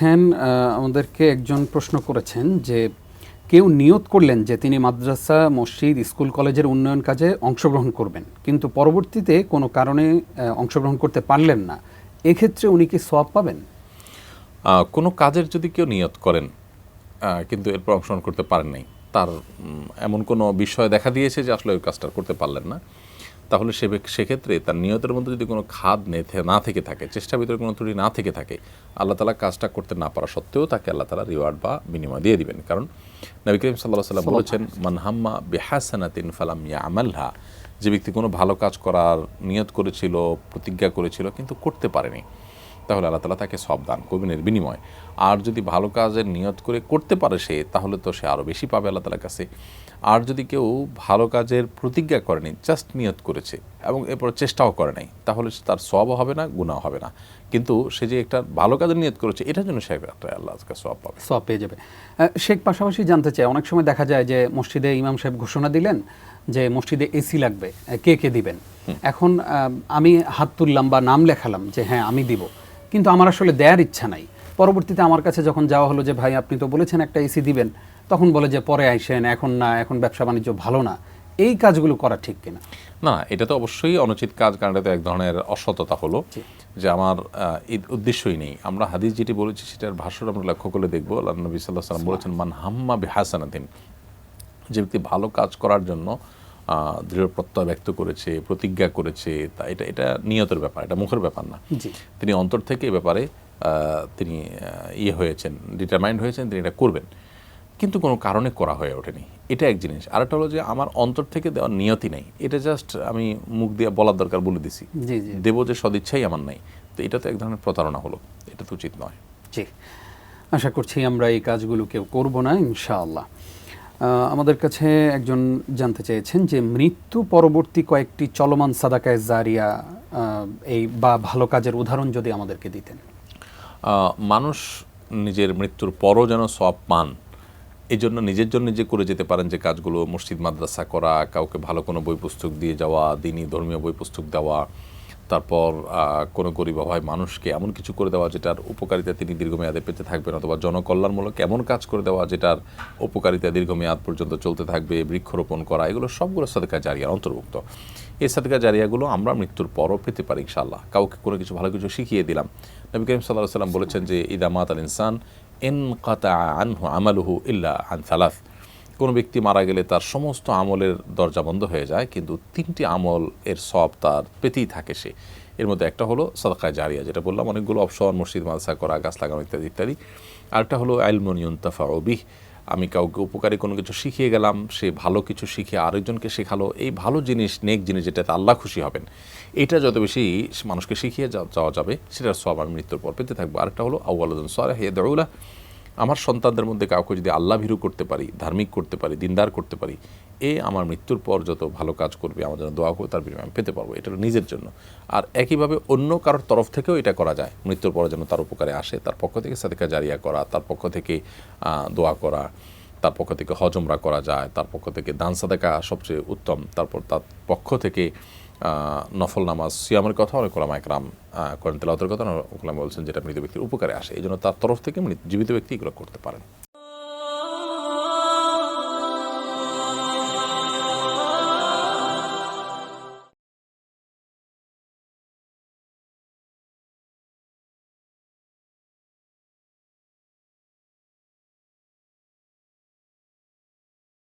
বলছেন আমাদেরকে একজন প্রশ্ন করেছেন যে কেউ নিয়ত করলেন যে তিনি মাদ্রাসা, মসজিদ, স্কুল, কলেজের উন্নয়ন কাজে অংশগ্রহণ করবেন, কিন্তু পরবর্তীতে কোনো কারণে অংশগ্রহণ করতে পারলেন না, এক্ষেত্রে উনি কি সওয়াব পাবেন? কোনো কাজের যদি কেউ নিয়ত করেন কিন্তু এরপর অংশগ্রহণ করতে পারেন নাই, তার এমন কোনো বিষয় দেখা দিয়েছে যে আসলে ওই কাজটা করতে পারলেন না? তাহলে সে সেক্ষেত্রে তার নিয়তের মধ্যে যদি কোনো খাদ নে- না থেকে থাকে চেষ্টার ভিতরে কোনো ত্রুটি না থেকে থাকে আল্লাহ তালা কাজটা করতে না পারা সত্ত্বেও তাকে আল্লাহ তালা রিওয়ার্ড বা বিনিময় দিয়ে দিবেন। কারণ নবী করিম সাল্লাহ সাল্লাম বলেছেন মানহাম্মা বেহাসানাতিন ফালাম ইয়া আমালহা যে ব্যক্তি কোনো ভালো কাজ করার নিয়ত করেছিল প্রতিজ্ঞা করেছিল কিন্তু করতে পারেনি তাহলে আল্লাহ তালা তাকে সব দান করবেন এর বিনিময়। আর যদি ভালো কাজের নিয়ত করে করতে পারে সে তাহলে তো সে আরও বেশি পাবে আল্লাহ তালার কাছে। আর যদি কেউ ভালো কাজের প্রতিজ্ঞা করেনি জাস্ট নিয়ত করেছে এবং এরপর চেষ্টাও করে নাই তাহলে তার সবও হবে না গুণাও হবে না। কিন্তু সে যে একটা ভালো কাজের নিয়ত করেছে এটার জন্য সে একটা আল্লাহ আজকে সব পাবে। সব পেয়ে যাবে। শেখ পাশাপাশি জানতে চাই অনেক সময় দেখা যায় যে মসজিদে ইমাম সাহেব ঘোষণা দিলেন যে মসজিদে এসি লাগবে কে কে দিবেন? এখন আমি হাত তুললাম বা নাম লেখালাম যে হ্যাঁ আমি দিব। কিন্তু আমার আসলে দেওয়ার ইচ্ছা নাই। পরবর্তীতে আমার কাছে যখন যাওয়া হলো যে ভাই আপনি তো বলেছেন একটা এসি দিবেন। তখন বলে যে পরে আইসেন এখন না এখন ব্যবসা বাণিজ্য ভালো না। এই কাজগুলো করা ঠিক কিনা? না এটা তো অবশ্যই অনুচিত কাজ কারণ এটা এক ধরনের অসততা হলো যে আমার উদ্দেশ্যই নেই। আমরা হাদিস যেটি বলেছি সেটার ভাষ্য আমরা লক্ষ্য করে দেখব। আল্লাহ নবী সাল্লাহ সাল্লাম বলেছেন মান হাম্মা বেহাসানাদিন যে ব্যক্তি ভালো কাজ করার জন্য দৃঢ় প্রত্যয় ব্যক্ত করেছে প্রতিজ্ঞা করেছে তা এটা এটা নিয়তের ব্যাপার এটা মুখের ব্যাপার না। তিনি অন্তর থেকে এ ব্যাপারে তিনি ইয়ে হয়েছেন ডিটারমাইন্ড হয়েছেন তিনি এটা করবেন। কিন্তু কোনো কারণে করা হয়ে ওঠেনি। এটা এক জিনিস। আরেকটা হলো যে আমার অন্তর থেকে দেওয়ার নিয়তি নেই। এটা জাস্ট আমি মুখ দিয়ে বলার দরকার বলে দিছি। দেব যে সদিচ্ছাই আমার নাই। তো এটা তো এক ধরনের প্রতারণা হলো। এটা তো উচিত নয়। জি। আশা করছি আমরা এই কাজগুলো কেউ করব না ইনশাআল্লাহ। আমাদের কাছে একজন জানতে চেয়েছেন যে মৃত্যু পরবর্তী কয়েকটি চলমান সাদাকায় জারিয়া এই বা ভালো কাজের উদাহরণ যদি আমাদেরকে দিতেন। মানুষ নিজের মৃত্যুর পরও যেন সব পান এই জন্য নিজের জন্য নিজে করে যেতে পারেন যে কাজগুলো, মসজিদ, মাদ্রাসা করা, কাউকে ভালো কোনো বই পুস্তক দিয়ে যাওয়া, দিনই ধর্মীয় বই পুস্তক দেওয়া তারপর কোনো গরিব অভাব মানুষকে এমন কিছু করে দেওয়া যেটার উপকারিতা তিনি দীর্ঘমেয়াদে পেতে থাকবেন অথবা জনকল্যাণমূলক এমন কাজ করে দেওয়া যেটার উপকারিতা দীর্ঘমেয়াদ পর্যন্ত চলতে থাকবে, বৃক্ষরোপণ করা, এগুলো সবগুলো সাদকা জারিয়ার অন্তর্ভুক্ত। এই সাদকা জারিয়াগুলো আমরা মৃত্যুর পরও পেতে পারি ইনশাআল্লাহ। কাউকে কোনো কিছু ভালো কিছু শিখিয়ে দিলাম। নবী করিম সাল্লাহ সাল্লাম বলেছেন যে ইদামাত আল ইনসান এন কাতা আনহু আমালুহু ইল্লা আন সালাফ কোনো ব্যক্তি মারা গেলে তার সমস্ত আমলের দরজা বন্ধ হয়ে যায়, কিন্তু তিনটি আমল এর সব তার পেতেই থাকে সে। এর মধ্যে একটা হলো সাদাকায় জারিয়া, যেটা বললাম, অনেকগুলো অপশন, মসজিদ, মাদ্রাসা, করা, গাছ লাগানো ইত্যাদি ইত্যাদি। আরেকটা হলো আইলমনিয়ন্তাফা অবিহ আমি কাউকে উপকারী কোনো কিছু শিখিয়ে গেলাম, সে ভালো কিছু শিখে আরেকজনকে শেখালো, এই ভালো জিনিস, নেক জিনিস যেটাতে আল্লাহ খুশি হবেন, এটা যত বেশি মানুষকে শিখিয়ে যাওয়া যাবে, সেটার সব আমি মৃত্যুর পর পেতে থাকব। আরেকটা হলো আউ্লাজন সালেহ দৌলা আমার সন্তানদের মধ্যে কাউকে যদি আল্লাহ ভীরু করতে পারি, ধার্মিক করতে পারি, দিনদার করতে পারি, এ আমার মৃত্যুর পর যত ভালো কাজ করবে, আমার জন্য দোয়া করবে, তার বিনিময়ে আমি পেতে পারব। এটা নিজের জন্য। আর একইভাবে অন্য কারোর তরফ থেকেও এটা করা যায়। মৃত্যুর পর যেন তার উপকারে আসে, তার পক্ষ থেকে সাদিকা জারিয়া করা, তার পক্ষ থেকে দোয়া করা, তার পক্ষ থেকে হজমরা করা যায়, তার পক্ষ থেকে দান সাদাকা সবচেয়ে উত্তম, তারপর তার পক্ষ থেকে নফল নামাজ, সিয়ামের কথা অনেক ওলামা একরাম করেন তেলাওতের কথা ওলামা বলছেন যেটা মৃত ব্যক্তির উপকারে আসে। এই জন্য তার তরফ থেকে জীবিত ব্যক্তি এগুলো করতে পারেন।